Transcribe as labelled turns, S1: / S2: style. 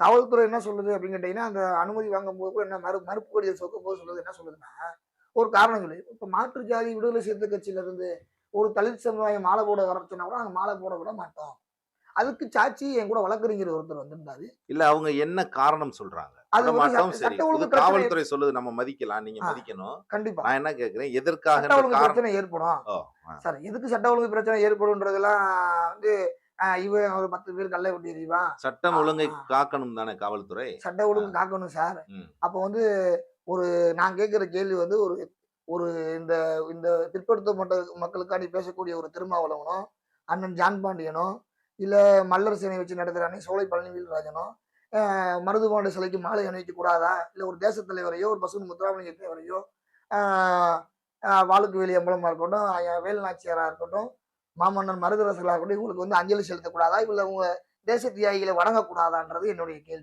S1: காவல்துறை என்ன சொல்லுது அப்படின்னு கேட்டீங்கன்னா அந்த அனுமதி வாங்கும்போது கூட என்ன மறு மறுப்பு கடிதம் சொக்கும் போது சொல்லுது என்ன சொல்லுதுன்னா ஒரு காரணம் சொல்லி. இப்போ மாற்று ஜாதி விடுதலை சிறுத்தை கட்சியில இருந்து ஒரு தலித் சமுதாயம் மாலை போட வர சொன்னா கூட நாங்கள் மாலை போட விட மாட்டோம். அதுக்கு சாட்சி என் கூட வழக்கறிஞர் ஒருத்தர் வந்திருந்தாரு.
S2: இல்ல அவங்க என்ன காரணம் சொல்றாங்க?
S1: அது
S2: மாட்டோம் சரி. காவல்துறை சொல்லுது நம்ம மதிக்கலாம் நீங்க. மதிக்கணும்.
S1: கண்டிப்பா.
S2: நான் என்ன கேக்குறேன் எதற்காக
S1: பிரச்சனை ஏற்படும். சார் எதுக்கு சட்ட ஒழுங்கு பிரச்சனை ஏற்படும்ன்றதெல்லாம் வந்து இவன் ஒரு பத்து பேர் கல்லை எறிவான்
S2: சட்டம் ஒழுங்கை. காக்கணும் தானே காவல்துறை?
S1: சட்ட ஒழுங்கு காக்கணும் சார். அப்போ வந்து ஒரு நான் கேட்குற கேள்வி வந்து ஒரு ஒரு இந்த இந்த பிற்படுத்தப்பட்ட மக்களுக்காண்டி பேசக்கூடிய ஒரு திருமாவளவனோ அண்ணன் ஜான் பாண்டியனோ இல்லை மல்லர் சேனை வச்சு நடத்துகிற அன்னை சோலை பழனிவேல்ராஜனோ ஆஹ் மருதுபாண்ட சிலைக்கு மாலை அணிவிக்க கூடாதா? இல்லை ஒரு தேசத் தலைவரையோ ஒரு பசுன் முத்துராமலிங்க ஆஹ் வாளுக்கு வேலி அம்பலமாக இருக்கட்டும் வேல் நாச்சியாராக இருக்கட்டும் மாமன்னர் மருதரசர்களாக கூட இவங்களுக்கு வந்து அஞ்சலி செலுத்தக்கூடாதா? இவங்களை உங்க தேச தியாகிகளை வணங்கக்கூடாதான்றது என்னுடைய கேள்வி.